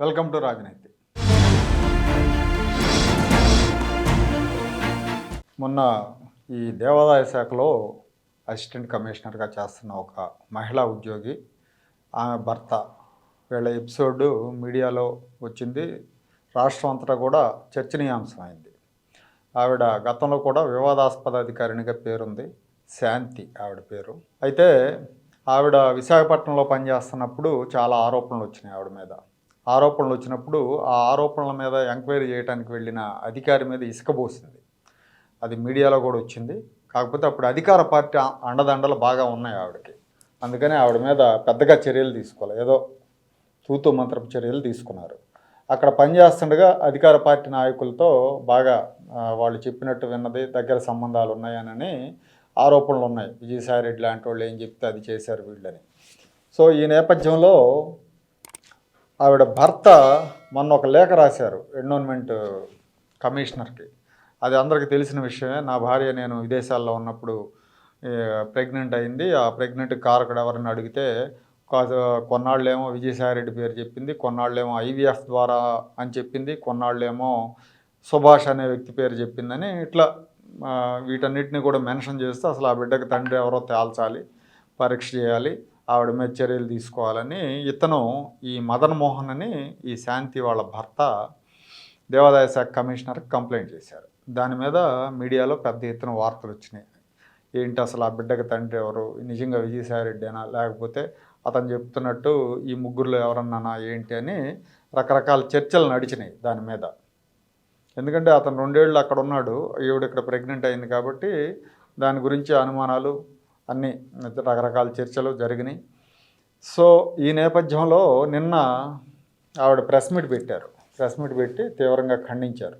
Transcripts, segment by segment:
Welcome to రాజనీతి. మొన్న ఈ దేవాదాయ శాఖలో అసిస్టెంట్ కమిషనర్గా చేస్తున్న ఒక మహిళా ఉద్యోగి ఆమె భర్త వీళ్ళ ఎపిసోడ్ మీడియాలో వచ్చింది. రాష్ట్రం అంతటా కూడా చర్చనీయాంశమైంది. ఆవిడ గతంలో కూడా వివాదాస్పద అధికారినిగా పేరుంది శాంతి ఆవిడ పేరు. అయితే ఆవిడ విశాఖపట్నంలో పనిచేస్తున్నప్పుడు చాలా ఆరోపణలు వచ్చినాయి ఆవిడ మీద. ఆరోపణలు వచ్చినప్పుడు ఆ ఆరోపణల మీద ఎంక్వైరీ చేయడానికి వెళ్ళిన అధికారి మీద ఇసుకబోసింది అది మీడియాలో కూడా వచ్చింది. కాకపోతే అప్పుడు అధికార పార్టీ అండదండలు బాగా ఉన్నాయి ఆవిడకి. అందుకని ఆవిడ మీద పెద్దగా చర్యలు తీసుకోవాలి ఏదో తూతూ మంత్రపు చర్యలు తీసుకున్నారు. అక్కడ పనిచేస్తుండగా అధికార పార్టీ నాయకులతో బాగా వాళ్ళు చెప్పినట్టు విన్నది దగ్గర సంబంధాలు ఉన్నాయనని ఆరోపణలు ఉన్నాయి. విజయసాయి రెడ్డి లాంటి వాళ్ళు ఏం చెప్తే అది చేశారు వీళ్ళని. సో ఈ నేపథ్యంలో ఆవిడ భర్త మొన్న ఒక లేఖ రాశారు ఎన్విరాన్మెంట్ కమిషనర్కి అది అందరికీ తెలిసిన విషయమే. నా భార్య నేను విదేశాల్లో ఉన్నప్పుడు ప్రెగ్నెంట్ అయింది. ఆ ప్రెగ్నెంట్ కారకుడు ఎవరిని అడిగితే కాదు కొన్నాళ్ళేమో విజయసాయిరెడ్డి పేరు చెప్పింది కొన్నాళ్ళేమో ఐవీఎఫ్ ద్వారా అని చెప్పింది కొన్నాళ్ళేమో సుభాష్ అనే వ్యక్తి పేరు చెప్పిందని ఇట్లా వీటన్నిటిని కూడా మెన్షన్ చేస్తే అసలు ఆ బిడ్డకి తండ్రి ఎవరో తేల్చాలి పరీక్ష చేయాలి ఆవిడ మీద చర్యలు తీసుకోవాలని ఇతను ఈ మదన్ మోహన్ అని ఈ శాంతి వాళ్ళ భర్త దేవాదాయ శాఖ కమిషనర్కి కంప్లైంట్ చేశారు. దాని మీద మీడియాలో పెద్ద ఎత్తున వార్తలు వచ్చినాయి. ఏంటి అసలు ఆ బిడ్డకి తండ్రి ఎవరు? నిజంగా విజయసాయిరెడ్డేనా? లేకపోతే అతను చెప్తున్నట్టు ఈ ముగ్గురులో ఎవరన్నానా? ఏంటి అని రకరకాల చర్చలు నడిచినాయి దాని మీద. ఎందుకంటే అతను రెండేళ్ళు అక్కడ ఉన్నాడు. ఈవిడ ఇక్కడ ప్రెగ్నెంట్ అయింది కాబట్టి దాని గురించి అనుమానాలు అన్ని రకరకాల చర్చలు జరిగినాయి. సో ఈ నేపథ్యంలో నిన్న ఆవిడ ప్రెస్ మీట్ పెట్టారు. ప్రెస్ మీట్ పెట్టి తీవ్రంగా ఖండించారు.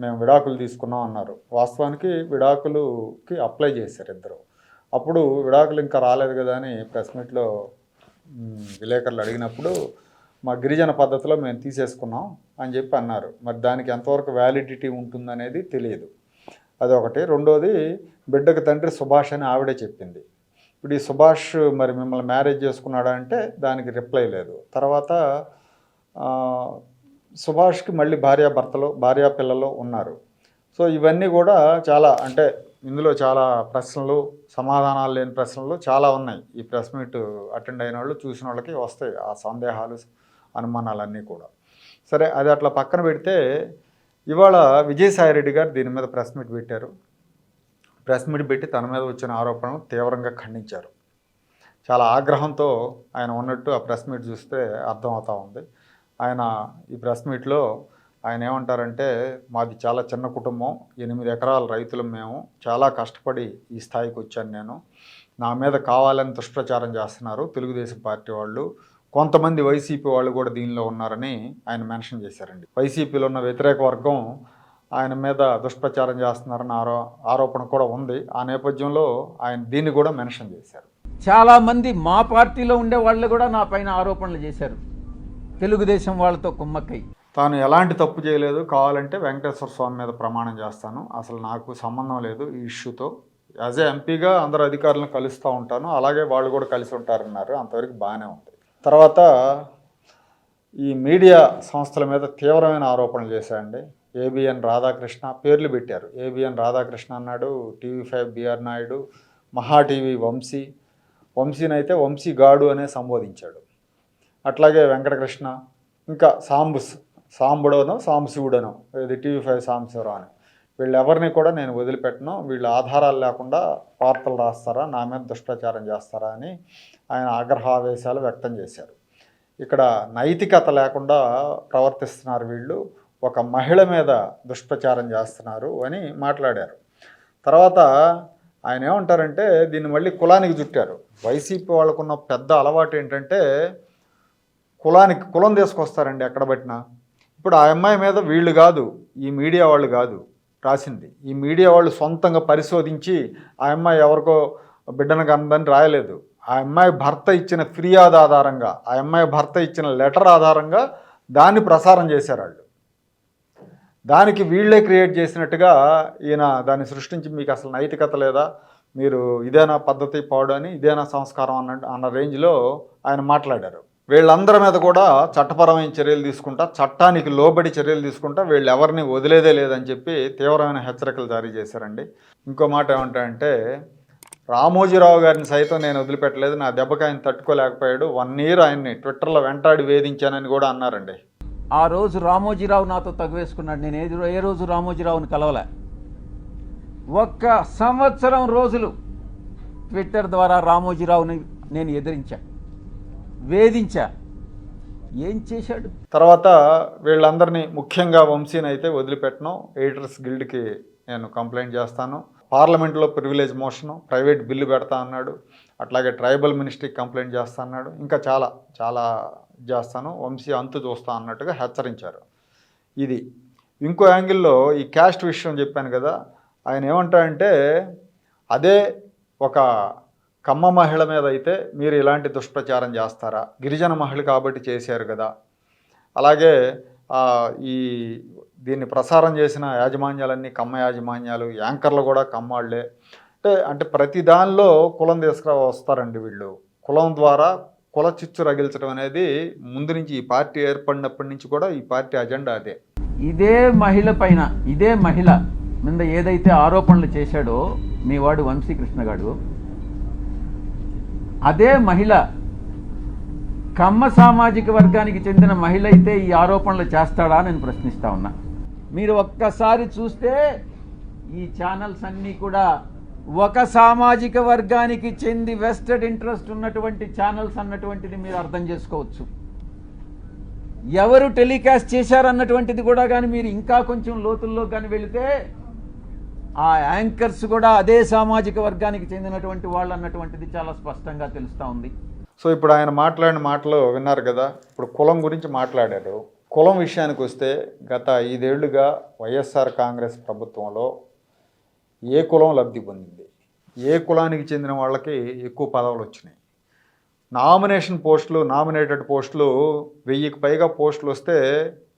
మేము విడాకులు తీసుకున్నాం అన్నారు. వాస్తవానికి విడాకులుకి అప్లై చేశారు ఇద్దరు. అప్పుడు విడాకులు ఇంకా రాలేదు కదా అని ప్రెస్ మీట్లో విలేకరులు అడిగినప్పుడు మా గిరిజన పద్ధతిలో మేము తీసేసుకున్నాం అని చెప్పి అన్నారు. మరి దానికి ఎంతవరకు వ్యాలిడిటీ ఉంటుందనేది తెలియదు. అదొకటి. రెండోది బిడ్డకు తండ్రి సుభాష్ అని ఆవిడే చెప్పింది. ఇప్పుడు ఈ సుభాష్ మరి మిమ్మల్ని మ్యారేజ్ చేసుకున్నాడా అంటే దానికి రిప్లై లేదు. తర్వాత సుభాష్కి మళ్ళీ భార్యాభర్తలు భార్యా పిల్లలు ఉన్నారు. సో ఇవన్నీ కూడా చాలా అంటే ఇందులో చాలా ప్రశ్నలు సమాధానాలు లేని ప్రశ్నలు చాలా ఉన్నాయి. ఈ ప్రెస్ మీట్ అటెండ్ అయిన వాళ్ళు చూసిన వాళ్ళకి వస్తాయి ఆ సందేహాలు అనుమానాలన్నీ కూడా. సరే అది అట్లా పక్కన పెడితే ఇవాళ విజయసాయిరెడ్డి గారు దీని మీద ప్రెస్ మీట్ పెట్టారు. ప్రెస్ మీట్ పెట్టి తన మీద వచ్చిన ఆరోపణలు తీవ్రంగా ఖండించారు. చాలా ఆగ్రహంతో ఆయన ఉన్నట్టు ఆ ప్రెస్ మీట్ చూస్తే అర్థమవుతా ఉంది. ఆయన ఈ ప్రెస్ మీట్లో ఆయన ఏమంటారంటే మాది చాలా చిన్న కుటుంబం ఎనిమిది ఎకరాల రైతులు మేము. చాలా కష్టపడి ఈ స్థాయికి వచ్చాను నేను. నా మీద కావాలని దుష్ప్రచారం చేస్తున్నారు తెలుగుదేశం పార్టీ వాళ్ళు. కొంతమంది వైసీపీ వాళ్ళు కూడా దీనిలో ఉన్నారని ఆయన మెన్షన్ చేశారండి. వైసీపీలో ఉన్న వ్యతిరేక వర్గం ఆయన మీద దుష్ప్రచారం చేస్తున్నారన్న ఆరో ఆరోపణ కూడా ఉంది. ఆ నేపథ్యంలో ఆయన దీన్ని కూడా మెన్షన్ చేశారు. చాలా మంది మా పార్టీలో ఉండే వాళ్ళు కూడా నా పైన ఆరోపణలు చేశారు. తెలుగుదేశం వాళ్ళతో కుమ్మక్కై. తాను ఎలాంటి తప్పు చేయలేదు. కావాలంటే వెంకటేశ్వర స్వామి మీద ప్రమాణం చేస్తాను. అసలు నాకు సంబంధం లేదు ఈ ఇష్యూతో. యాజ్ ఏ ఎంపీగా అందరు అధికారులను కలుస్తూ ఉంటాను. అలాగే వాళ్ళు కూడా కలిసి ఉంటారన్నారు. అంతవరకు బాగానే ఉంది. తర్వాత ఈ మీడియా సంస్థల మీద తీవ్రమైన ఆరోపణలు చేశాయండి. ఏబిఎన్ రాధాకృష్ణ పేర్లు పెట్టారు. ఏబిఎన్ రాధాకృష్ణ అన్నాడు టీవీ ఫైవ్ బిఆర్ నాయుడు మహా టీవీ వంశీ వంశీనైతే వంశీ గాడు అనే సంబోధించాడు. అట్లాగే వెంకటకృష్ణ ఇంకా సాంబుస్ సాంబుడోనో సాంబశివుడనో ఇది టీవీ ఫైవ్ సాంబశివరావు అని. వీళ్ళెవరిని కూడా నేను వదిలిపెట్టను. వీళ్ళు ఆధారాలు లేకుండా వార్తలు రాస్తారా నా మీద దుష్ప్రచారం చేస్తారా అని ఆయన ఆగ్రహావేశాలు వ్యక్తం చేశారు. ఇక్కడ నైతికత లేకుండా ప్రవర్తిస్తున్నారు వీళ్ళు. ఒక మహిళ మీద దుష్ప్రచారం చేస్తున్నారు అని మాట్లాడారు. తర్వాత ఆయన ఏమంటారంటే దీన్ని మళ్ళీ కులానికి చుట్టారు. వైసీపీ వాళ్ళకున్న పెద్ద అలవాటు ఏంటంటే కులానికి కులం తీసుకొస్తారండి ఎక్కడ పట్టినా. ఇప్పుడు ఆ అమ్మాయి మీద వీళ్ళు కాదు ఈ మీడియా వాళ్ళు కాదు. రాసింది. ఈ మీడియా వాళ్ళు సొంతంగా పరిశోధించి ఆ అమ్మాయి ఎవరికో బిడ్డను కందని రాయలేదు. ఆ అమ్మాయి భర్త ఇచ్చిన ఫిర్యాదు ఆధారంగా ఆ అమ్మాయి భర్త ఇచ్చిన లెటర్ ఆధారంగా దాన్ని ప్రసారం చేశారు వాళ్ళు దానికి వీళ్ళే క్రియేట్ చేసినట్టుగా ఈయన దాన్ని సృష్టించి మీకు అసలు నైతికత లేదా మీరు ఇదేనా పద్ధతి పాడు అని ఇదేనా సంస్కారం అన్న అన్న రేంజ్లో ఆయన మాట్లాడారు. వీళ్ళందరి మీద కూడా చట్టపరమైన చర్యలు తీసుకుంటా చట్టానికి లోబడి చర్యలు తీసుకుంటా వీళ్ళు ఎవరిని వదిలేదే లేదని చెప్పి తీవ్రమైన హెచ్చరికలు జారీ చేశారండి. ఇంకో మాట ఏమంటాయంటే రామోజీరావు గారిని సైతం నేను వదిలిపెట్టలేదు నా దెబ్బకి ఆయన తట్టుకోలేకపోయాడు వన్ ఇయర్ ఆయన్ని ట్విట్టర్లో వెంటాడి వేధించానని కూడా అన్నారండి. ఆ రోజు రామోజీరావు నాతో తగువేసుకున్నాడు. నేను ఏది ఏ రోజు రామోజీరావుని కలవలే. ఒక్క సంవత్సరం రోజులు ట్విట్టర్ ద్వారా రామోజీరావుని నేను ఎదిరించాను వేధించా. ఏం చేశాడు? తర్వాత వీళ్ళందరినీ ముఖ్యంగా వంశీని అయితే వదిలిపెట్టను. ఎడిటర్స్ గిల్డ్కి నేను కంప్లైంట్ చేస్తాను. పార్లమెంట్లో ప్రివిలేజ్ మోషను ప్రైవేట్ బిల్లు పెడతా అన్నాడు. అట్లాగే ట్రైబల్ మినిస్ట్రీకి కంప్లైంట్ చేస్తా అన్నాడు. ఇంకా చాలా చాలా చేస్తాను. వంశీ అంతు చూస్తా అన్నట్టుగా హెచ్చరించారు. ఇది. ఇంకో యాంగిల్లో ఈ క్యాస్ట్ విషయం చెప్పాను కదా. ఆయన ఏమంటాడంటే అదే ఒక కమ్మ మహిళ మీద అయితే మీరు ఇలాంటి దుష్ప్రచారం చేస్తారా? గిరిజన మహిళ కాబట్టి చేశారు కదా. అలాగే ఈ దీన్ని ప్రసారం చేసిన యాజమాన్యాలన్నీ కమ్మ యాజమాన్యాలు యాంకర్లు కూడా కమ్మాళ్ళే అంటే అంటే ప్రతి దానిలో కులం తీసుకురా వస్తారండి వీళ్ళు. కులం ద్వారా కుల చిచ్చు రగిల్చడం అనేది ముందు నుంచి ఈ పార్టీ ఏర్పడినప్పటి నుంచి కూడా ఈ పార్టీ అజెండా అదే. ఇదే మహిళ పైన ఇదే మహిళ మీద ఏదైతే ఆరోపణలు చేశాడో మీ వాడు వంశీకృష్ణగాడు అదే మహిళ. కమ్మ సామాజిక వర్గానికి చెందిన మహిళ అయితే ఈ ఆరోపణలు చేస్తాడా నేను ప్రశ్నిస్తా ఉన్నా. మీరు ఒక్కసారి చూస్తే ఈ ఛానల్స్ అన్నీ కూడా ఒక సామాజిక వర్గానికి చెంది వెస్టెడ్ ఇంట్రెస్ట్ ఉన్నటువంటి ఛానల్స్ అన్నటువంటిది మీరు అర్థం చేసుకోవచ్చు. ఎవరు టెలికాస్ట్ చేశారన్నటువంటిది కూడా కానీ మీరు ఇంకా కొంచెం లోతుల్లో కానీ వెళితే ఆ యాంకర్స్ కూడా అదే సామాజిక వర్గానికి చెందినటువంటి వాళ్ళు అన్నటువంటిది చాలా స్పష్టంగా తెలుస్తూ ఉంది. సో ఇప్పుడు ఆయన మాట్లాడిన మాటలు విన్నారు కదా ఇప్పుడు కులం గురించి మాట్లాడారు. కులం విషయానికి వస్తే గత ఐదేళ్ళుగా వైఎస్ఆర్ కాంగ్రెస్ ప్రభుత్వంలో ఏ కులం లబ్ధి పొందింది? ఏ కులానికి చెందిన వాళ్ళకి ఎక్కువ పదవులు వచ్చినాయి? నామినేషన్ పోస్టులు నామినేటెడ్ పోస్టులు వెయ్యికి పైగా పోస్టులు వస్తే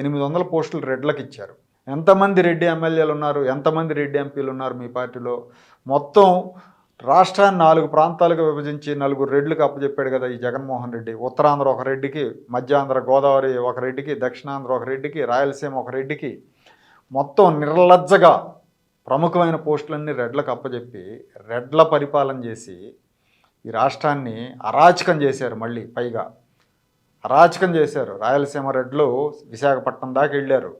ఎనిమిది వందల పోస్టులు రెడ్లకు ఇచ్చారు. ఎంతమంది రెడ్డి ఎమ్మెల్యేలు ఉన్నారు? ఎంతమంది రెడ్డి ఎంపీలు ఉన్నారు మీ పార్టీలో? మొత్తం రాష్ట్రాన్ని నాలుగు ప్రాంతాలుగా విభజించి నలుగురు రెడ్లకు అప్పచెప్పాడు కదా ఈ జగన్మోహన్ రెడ్డి. ఉత్తరాంధ్ర ఒక రెడ్డికి మధ్యాంధ్ర గోదావరి ఒక రెడ్డికి దక్షిణాంధ్ర ఒక రెడ్డికి రాయలసీమ ఒక రెడ్డికి మొత్తం నిర్లజ్జగా ప్రముఖమైన పోస్టులన్నీ రెడ్లకు అప్పచెప్పి రెడ్ల పరిపాలన చేసి ఈ రాష్ట్రాన్ని అరాచకం చేశారు మళ్ళీ పైగా. అరాచకం చేశారు. రాయలసీమ రెడ్లు విశాఖపట్నం దాకా వెళ్ళారు.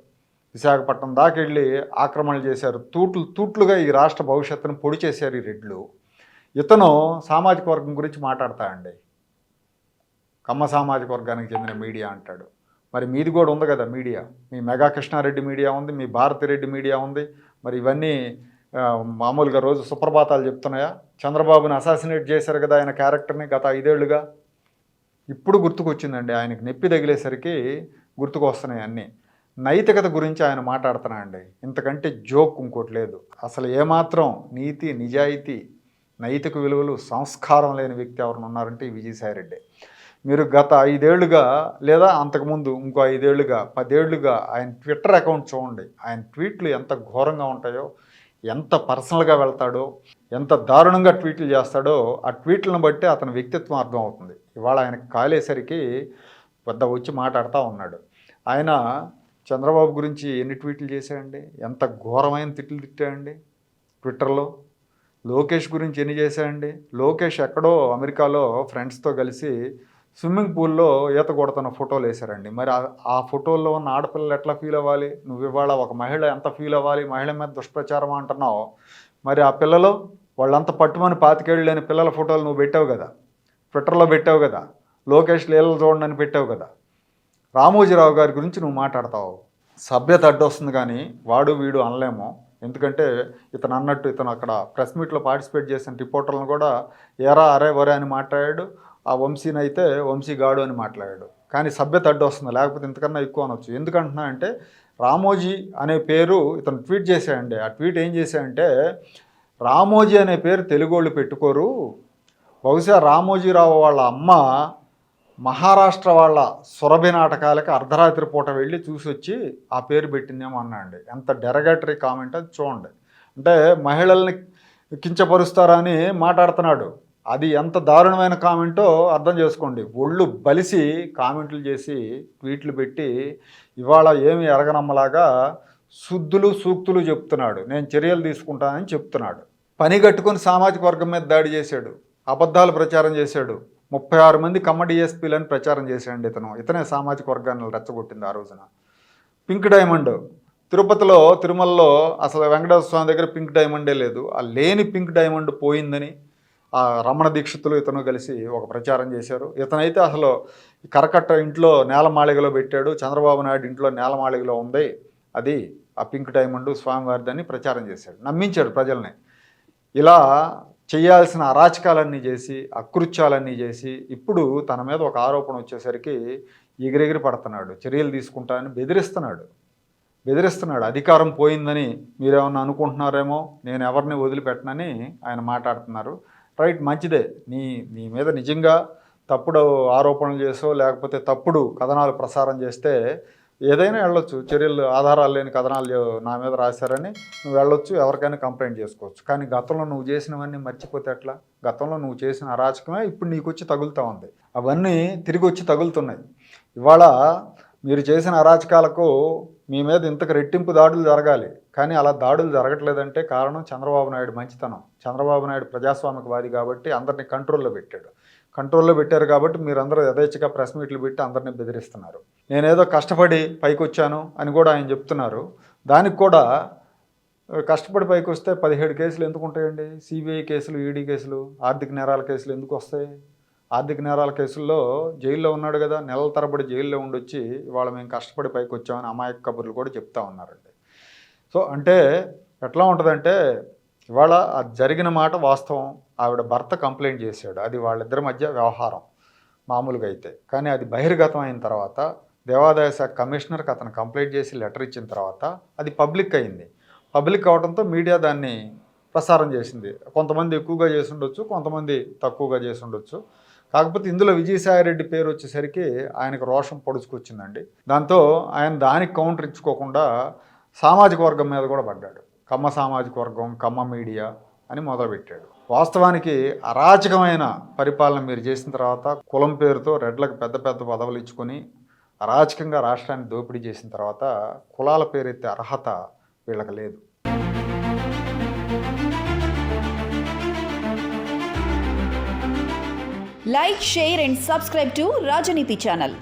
విశాఖపట్నం దాకా వెళ్ళి ఆక్రమణలు చేశారు. తూట్లు తూట్లుగా ఈ రాష్ట్ర భవిష్యత్తును పొడి చేశారు ఈ రెడ్లు. ఇతను సామాజిక వర్గం గురించి మాట్లాడతాడండి కమ్మ సామాజిక వర్గానికి చెందిన మీడియా అంటాడు. మరి మీది కూడా ఉంది కదా మీడియా. మీ మెగా కృష్ణారెడ్డి మీడియా ఉంది మీ భారతిరెడ్డి మీడియా ఉంది. మరి ఇవన్నీ మామూలుగా రోజు సుప్రభాతాలు చెప్తున్నాయా? చంద్రబాబుని అసాసినేట్ చేశారు కదా ఆయన క్యారెక్టర్ని గత ఐదేళ్ళుగా. ఇప్పుడు గుర్తుకొచ్చిందండి ఆయనకు నొప్పి తగిలేసరికి గుర్తుకు వస్తున్నాయి అన్నీ. నైతికత గురించి ఆయన మాట్లాడుతున్నాయండి ఇంతకంటే జోక్ ఇంకోటి లేదు. అసలు ఏమాత్రం నీతి నిజాయితీ నైతిక విలువలు సంస్కారం లేని వ్యక్తి ఎవరు ఉన్నారంటే విజయసాయిరెడ్డి. మీరు గత ఐదేళ్ళుగా లేదా అంతకుముందు ఇంకో ఐదేళ్ళుగా పదేళ్ళుగా ఆయన ట్విట్టర్ అకౌంట్ చూడండి. ఆయన ట్వీట్లు ఎంత ఘోరంగా ఉంటాయో ఎంత పర్సనల్గా వెళ్తాడో ఎంత దారుణంగా ట్వీట్లు చేస్తాడో ఆ ట్వీట్లను బట్టి అతని వ్యక్తిత్వం అర్థమవుతుంది ఇవాళ ఆయన కాలేసరికి పెద్ద వచ్చి మాట్లాడుతూ ఉన్నాడు. ఆయన చంద్రబాబు గురించి ఎన్ని ట్వీట్లు చేశాడండి? ఎంత ఘోరమైన తిట్లు తిట్టాడండి? ట్విట్టర్లో లోకేష్ గురించి ఎన్ని చేశాడండి? లోకేష్ ఎక్కడో అమెరికాలో ఫ్రెండ్స్తో కలిసి స్విమ్మింగ్ పూల్లో ఈత కొడుతున్న ఫోటోలు వేశారండి. మరి ఆ- ఫోటోల్లో ఉన్న ఆడపిల్లలు ఎట్లా ఫీల్ అవ్వాలి? నువ్వు ఇవాళ ఒక మహిళ ఎంత ఫీల్ అవ్వాలి? మహిళ మీద దుష్ప్రచారం అంటున్నావు. మరి ఆ పిల్లలు వాళ్ళంతా పట్టుమని పాతికేళ్ళు లేని పిల్లల ఫోటోలు నువ్వు పెట్టావు కదా? ట్విట్టర్లో పెట్టావు కదా? లోకేష్ లీలలు చూడండి అని పెట్టావు కదా? రామోజీరావు గారి గురించి నువ్వు మాట్లాడతావు. సభ్యత అడ్డొస్తుంది కానీ వాడు వీడు అనలేము. ఎందుకంటే ఇతను అన్నట్టు ఇతను అక్కడ ప్రెస్ మీట్లో పార్టిసిపేట్ చేసిన రిపోర్టర్లను కూడా ఎరా అరే వరే అని మాట్లాడాడు. ఆ వంశీని అయితే వంశీ గాడు అని మాట్లాడాడు. కానీ సభ్యత అడ్డు వస్తుంది. లేకపోతే ఇంతకన్నా ఎక్కువ అనొచ్చు. ఎందుకంటున్నా అంటే రామోజీ అనే పేరు ఇతను ట్వీట్ చేశాడండి. ఆ ట్వీట్ ఏం చేశాడంటే రామోజీ అనే పేరు తెలుగు వాళ్ళు పెట్టుకోరు. బహుశా రామోజీరావు వాళ్ళ అమ్మ మహారాష్ట్ర వాళ్ళ సురభి నాటకాలకి అర్ధరాత్రి పూట వెళ్ళి చూసి వచ్చి ఆ పేరు పెట్టిందేమో అన్నాండి ఎంత డెరగేటరీ కామెంట్ అది చూడండి. అంటే మహిళల్ని కించపరుస్తారని మాట్లాడుతున్నాడు. అది ఎంత దారుణమైన కామెంటో అర్థం చేసుకోండి. ఒళ్ళు బలిసి కామెంట్లు చేసి ట్వీట్లు పెట్టి ఇవాళ ఏమి ఎరగనమ్మలాగా శుద్ధులు సూక్తులు చెప్తున్నాడు. నేను చర్యలు తీసుకుంటానని చెప్తున్నాడు. పని కట్టుకొని సామాజిక వర్గం మీద దాడి చేశాడు. అబద్ధాలు ప్రచారం చేశాడు. ముప్పై ఆరు మంది కమ్మ డిఎస్పీలను ప్రచారం చేశాడు ఇతను. ఇతనే సామాజిక వర్గాన్ని రెచ్చగొట్టింది ఆ రోజున. Pink diamond. తిరుపతిలో తిరుమలలో అసలు వెంకటేశ్వర స్వామి దగ్గర పింక్ డైమండే లేదు. ఆ లేని పింక్ డైమండ్ పోయిందని ఆ రమణ దీక్షితులు ఇతను కలిసి ఒక ప్రచారం చేశారు. ఇతనైతే అసలు కరకట్ట ఇంట్లో నేలమాళిగలో పెట్టాడు. చంద్రబాబు నాయుడు ఇంట్లో నేలమాళిగలో ఉంది. అది ఆ పింక్ డైమండ్ స్వామివారిదని ప్రచారం చేశాడు. నమ్మించాడు ప్రజల్ని. ఇలా చేయాల్సిన అరాచకాలన్నీ చేసి అకృత్యాలన్నీ చేసి ఇప్పుడు తన మీద ఒక ఆరోపణ వచ్చేసరికి ఎగిరెగిరి పడుతున్నాడు. చర్యలు తీసుకుంటానని బెదిరిస్తున్నాడు. బెదిరిస్తున్నాడు. అధికారం పోయిందని మీరేమన్నా అనుకుంటున్నారేమో నేను ఎవరిని వదిలిపెట్టనని ఆయన మాట్లాడుతున్నారు. రైట్ మంచిదే. నీ నీ మీద నిజంగా తప్పుడు ఆరోపణలు చేసో లేకపోతే తప్పుడు కథనాలు ప్రసారం చేస్తే ఏదైనా వెళ్ళొచ్చు. చర్యలు ఆధారాలు లేని కథనాలు నా మీద రాశారని నువ్వు వెళ్ళొచ్చు ఎవరికైనా కంప్లైంట్ చేసుకోవచ్చు. కానీ గతంలో నువ్వు చేసినవన్నీ మర్చిపోతే ఎట్లా? గతంలో నువ్వు చేసిన అరాచకమే ఇప్పుడు నీకు వచ్చి తగులుతూ ఉంది. అవన్నీ తిరిగి వచ్చి తగులుతున్నాయి. ఇవాళ మీరు చేసిన అరాచకాలకు మీ మీద ఇంతకు రెట్టింపు దాడులు జరగాలి. కానీ అలా దాడులు జరగట్లేదంటే కారణం చంద్రబాబు నాయుడు మంచితనం. చంద్రబాబు నాయుడు ప్రజాస్వామికవాది కాబట్టి అందరినీ కంట్రోల్లో పెట్టాడు. కంట్రోల్లో పెట్టారు కాబట్టి మీరందరూ యథేచ్ఛగా ప్రెస్ మీట్లు పెట్టి అందరినీ బెదిరిస్తున్నారు. నేనేదో కష్టపడి పైకి వచ్చాను అని కూడా ఆయన చెప్తున్నారు. దానికి కూడా కష్టపడి పైకి వస్తే పదిహేడు కేసులు ఎందుకు ఉంటాయండి? సిబిఐ కేసులు ఈడీ కేసులు ఆర్థిక నేరాల కేసులు ఎందుకు వస్తాయి? ఆర్థిక నేరాల కేసుల్లో జైల్లో ఉన్నాడు కదా నెలల తరబడి జైల్లో ఉండొచ్చి ఇవాళ మేము కష్టపడి పైకి వచ్చామని అమాయక కబుర్లు కూడా చెప్తా ఉన్నారండి. సో అంటే ఎట్లా ఉంటుందంటే ఇవాళ జరిగిన మాట వాస్తవం. ఆవిడ భర్త కంప్లైంట్ చేశాడు. అది వాళ్ళిద్దరి మధ్య వ్యవహారం మామూలుగా అయితే. కానీ అది బహిర్గతం అయిన తర్వాత దేవాదాయ శాఖ కమిషనర్కి అతను కంప్లైంట్ చేసి లెటర్ ఇచ్చిన తర్వాత అది పబ్లిక్ అయింది. పబ్లిక్ అవడంతో మీడియా దాన్ని ప్రసారం చేసింది. కొంతమంది ఎక్కువగా చేసి ఉండొచ్చు కొంతమంది తక్కువగా చేసి ఉండొచ్చు. కాకపోతే ఇందులో విజయసాయిరెడ్డి పేరు వచ్చేసరికి ఆయనకు రోషం పొడుచుకొచ్చిందండి. దాంతో ఆయన దానికి కౌంటర్ ఇచ్చుకోకుండా సామాజిక వర్గం మీద కూడా పడ్డాడు. కమ్మ సామాజిక వర్గం కమ్మ మీడియా అని మొదలుపెట్టాడు. వాస్తవానికి అరాచకమైన పరిపాలన మీరు చేసిన తర్వాత కులం పేరుతో రెడ్లకు పెద్ద పెద్ద పదవులు ఇచ్చుకొని అరాచకంగా రాష్ట్రాన్ని దోపిడీ చేసిన తర్వాత కులాల పేరెత్తే అర్హత వీళ్ళకి లేదు. Like share and subscribe to Rajneeti channel